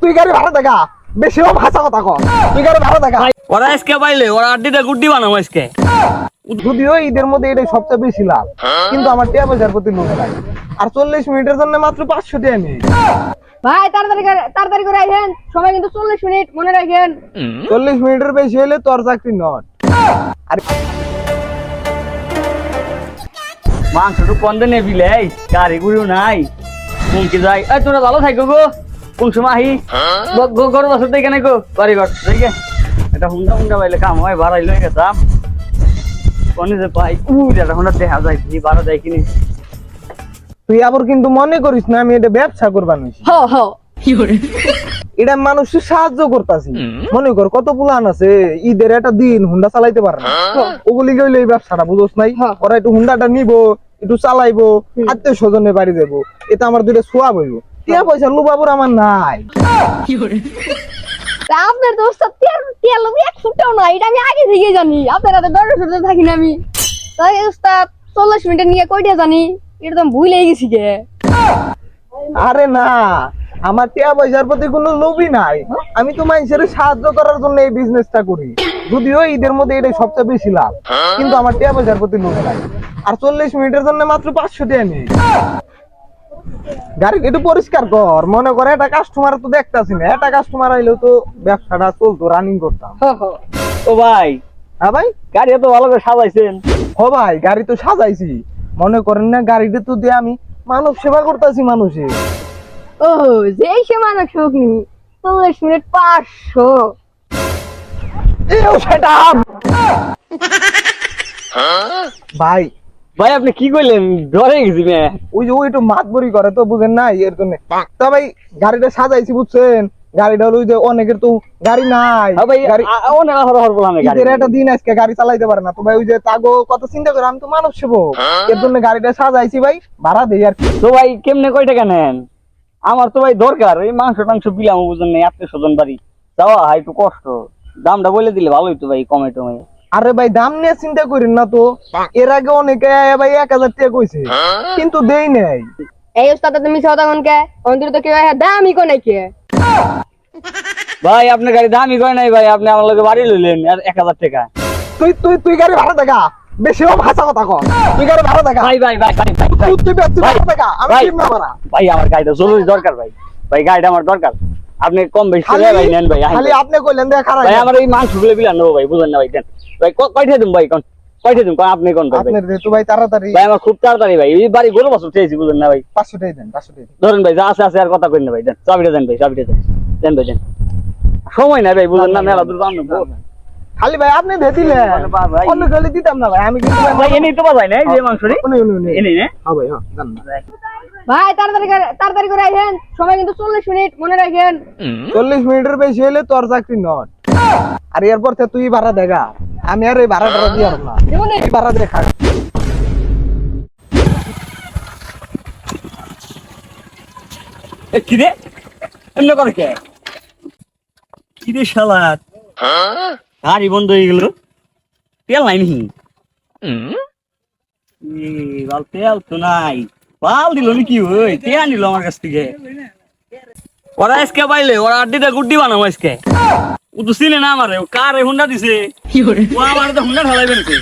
তুই গাড়ি ভাড়া দেখা। বেশি ভাষা কথা কর তুই গাড়ি ভাড়া দেখা। ওরা আজকে পাইলে ওরা আড্ডিটা গুড্ডি বানাবো আজকে। যদিও ঈদের মধ্যে এটাই সবচেয়ে বেশি লাভ কিন্তু আমার টিয়া পয়সার প্রতি নাই। আর চল্লিশ মিনিটের জন্য মাত্র পাঁচশো টাকা নেই। ভাই তাড়াতাড়ি করে- তাড়াতাড়ি করে আইছেন সময় কিন্তু চল্লিশ মিনিট মনে রাখেন। চল্লিশ মিনিটের বেশি হলে তোর চাকরি নট। আর মাংস তো কন্দে নেবি লাই গাড়ি গুড়িও নাই। কুমকি যাই তোরা ভালো থাকো গো। কোন সময় আহি নাই গো বাড়ি ঘর দেখে। এটা হুন্ডা হুন্ডা পাইলে কাম হয় ভাড়াই লই গেতাম কোনে যে পাই। উই এটা হুন্ডা দেখা যায় কি ভাড়া কিনি। তুই আবার কিন্তু মনে করিস না আমি এটা ব্যবসা করবার নিছি হ হ। এটা মানুষের সাহায্য করতেছি। মনে কর কত প্লান আছে ঈদের একটা দিন হুন্ডা চালাইতে পারে না। ওগুলি গেলে এই ব্যবসাটা বুঝোস নাই। হ্যাঁ। ওরা একটু হুন্ডাটা নিবো একটু চালাইবো আত্মীয় স্বজনে বাড়ি যাব এটা আমার দুটো সোয়া বইব টিয়া পয়সা লুবাবুর আমার নাই। আপনার লোক এক ফুটাও না এটা আমি আগে থেকে জানি আপনার হাতে ডরে সরতে থাকি না আমি। তাই চল্লিশ মিনিটের নিয়ে কয়টা জানি এটা তো ভুলে গেছি গে। আরে না আমার টিয়া পয়সার প্রতি কোনো লোভই নাই। আমি তো মানুষের সাহায্য করার জন্য এই বিজনেসটা করি। যদিও ঈদের মধ্যে এটাই সবচেয়ে বেশি লাভ কিন্তু আমার টিয়া পয়সার প্রতি লোভ নাই। আর চল্লিশ মিনিটের জন্য মাত্র পাঁচশো টাকা নেই। গাড়ি একটু পরিষ্কার কর। মনে করে একটা কাস্টমার তো দেখতাছি না। একটা কাস্টমার আইলেও তো ব্যবসাটা চলতো রানিং করতাম। ও ভাই। হ্যাঁ ভাই? গাড়ি এত ভালো করে সাজাইছেন। ও ভাই গাড়ি তো সাজাইছি। মনে করেন না গাড়িটা তো দিয়ে আমি মানব সেবা করতেছি মানুষের। ও যেই সে মানুষ হোক চল্লিশ মিনিট পাঁচশো। সেটা ভাই ভাই আপনি কি করলেন? ডরে গেছি ওই যে ওই একটু মাতবরি করে তো বুঝেন না এর জন্য। তা ভাই গাড়িটা সাজাইছি বুঝছেন? গাড়িটা হলো যে অনেকের তো গাড়ি নাই। হ্যাঁ অনেক হর হর বললাম গাড়ি। একটা দিন আজকে গাড়ি চালাইতে পারে না। তো ভাই ওই যে তাগো কত চিন্তা করে আমি তো মানব সেবক এর জন্য গাড়িটা সাজাইছি ভাই ভাড়া দেই আর তো ভাই কেমনে কয় টাকা নেন? আমার তো ভাই দরকার এই মাংস টাংস বিলাম বুঝেন নাই আত্মীয় স্বজন বাড়ি। যাওয়া হয় একটু কষ্ট। দামটা বলে দিলে ভালো হইতো ভাই কমে টমে আরে ভাই দাম নিয়ে চিন্তা করেন না তো। এর আগে অনেকে ভাই এক হাজার টাকা কইছে কিন্তু দেই নাই। এই ওস্তাদ তুমি মিশা কথা কোনকে অন্তর তো কেউ দামি কো কে? ভাই আপনার গাড়ি দামই কয় নাই ভাই? আপনি আমার লগে বাড়ি লইলেন আর এক হাজার টাকা। তুই তুই তুই গাড়ি ভাড়া দেখা। বেশি ভাষা কথা কর তুই গাড়ি ভাড়া দেখা। ভাই ভাই ভাই ভাই তুই তুই ভাড়া দেখা আমি ভাই, কিনবো ভাড়া ভাই আমার গাড়িটা জরুরি দরকার ভাই। ভাই গাড়িটা আমার দরকার। আপনি কম বেশি করে ভাই নেন ভাই খালি ভাই। আপনি কইলেন দেখা খারাপ ভাই আমার এই মাংসগুলো বিলান নেব ভাই বুঝেন না ভাই দেন। ভাই কয়টা দিন ভাই কোন? কয়টা দিন কোন আপনি কোন ভাই আপনার যেহেতু ভাই তাড়াতাড়ি। ভাই আমার খুব তাড়াতাড়ি ভাই এই বাড়ি গরু বছর চেয়েছি বুঝেন না ভাই। পাঁচশো টাকা দেন পাঁচশো টাকা ধরেন ভাই যা আছে আছে আর কথা কইন না ভাই দেন চাবিটা দেন ভাই চাবিটা দেন দেন ভাই দেন। সময় নাই ভাই বুঝেন না মেলা দূর দাম নেব। খালি ভাই আপনি মানে বা অন্য গেলে দিতাম না ভাই আমি কিন্তু ভাই ভাই এনেই তো না এই যে মাংস রে উনি, উনি, উনি। এনেই না হ্যাঁ ভাই হ্যাঁ জান না। ভাই তাড়াতাড়ি করে তাড়াতাড়ি করে আইছেন সময় কিন্তু চল্লিশ মিনিট মনে রাখেন। চল্লিশ মিনিটের বেশি হলে তোর চাকরি নট আর এরপর তুই ভাড়া দেখা। আমি আর এই ভাড়াটা দিয়ে আর না। ভাড়া দেখা। কি রে? করে কে? কি রে শালাত গাড়ি বন্ধ হয়ে গেল। তেল নাই নি এ, বাল তেল তো নাই। বাল দিল নাকি? ওই তেল নিল আমার কাছ থেকে? ওরা আজকে পাইলে ওরা আড্ডিটা গুড্ডি বানাবো আজকে। ও তো চিনে না আমারে ও কারে হুন্ডা দিছে? ও আমার তো হুন্ডা ঢালাই বেনছে।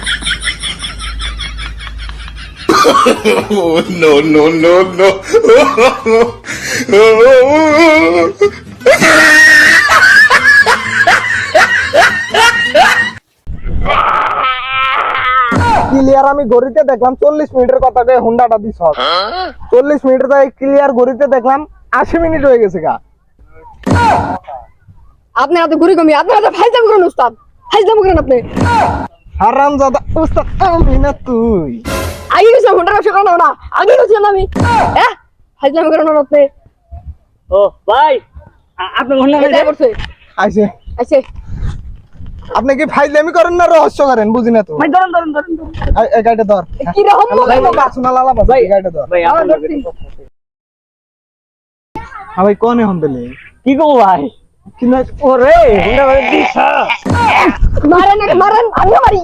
Oh, no, no, no, no. Clear আমি ঘড়িতে দেখলাম চল্লিশ মিনিটের কথা কয়ে হুন্ডাটা দিস চল্লিশ মিনিটের তাই ক্লিয়ার ঘড়িতে দেখলাম আশি মিনিট হয়ে গেছে গা। আপনি হাতে ঘুরি কমি আপনার হাতে ফাইজাম করুন উস্তাদ। ফাইজাম করেন আপনি। হারাম জাদা উস্তাদ আমি না তুই। আগে গেছে ঘণ্টা ব্যবসা করেন না আগে গেছিলাম আমি। হ্যাঁ ফাইজাম করেন আপনি। ও ভাই আপনি হুন্ডা আইসে আইছে। আপনি কি ফাইজলামি করেন না রহস্য করেন? বুঝি না তো। ভাই ধরুন ধরুন ধরুন ধরুন। এই- এই গাড়িটা ধর। কি রকম ভাই শোনা লালা বাস এই গাড়িটা ধর। ভাই আমার আপনার ধরছি। হ্যাঁ ভাই কোনে হন দিলে? কি করব ভাই? ওরে হুন্ডা দিছা মারেন মারেন মারি।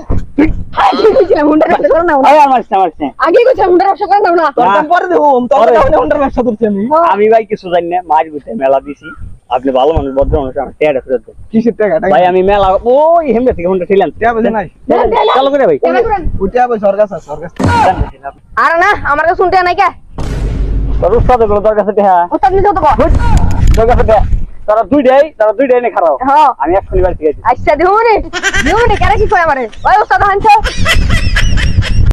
আমি। ভাই কিছু জানি না মাছ গুতে মেলা দিছি। আপনি ভালো মানুষ ভদ্র মানুষ আমার টেয়াটা ফেরত দেন। কিসের টাকা? ভাই আমি মেলা ওই হেমবে থেকে ফোনটা পয়সা নাই। চালু করে ভাই। আছে ওর কাছে আরে না আমার কাছে শুনতে নাই কে? তোর উস্তাদগুলো তোর কাছে দেখা ওস্তাদ নিজে তো কর তোর কাছে দেখা তারা দুই দেয় তারা দুই দেয় না খারাপ। হ্যাঁ। আমি এক্ষুনি বাড়ি থেকে। আচ্ছা দিও রে দিও রে কেন কি কয় আমারে? ওই ওস্তাদ হানছে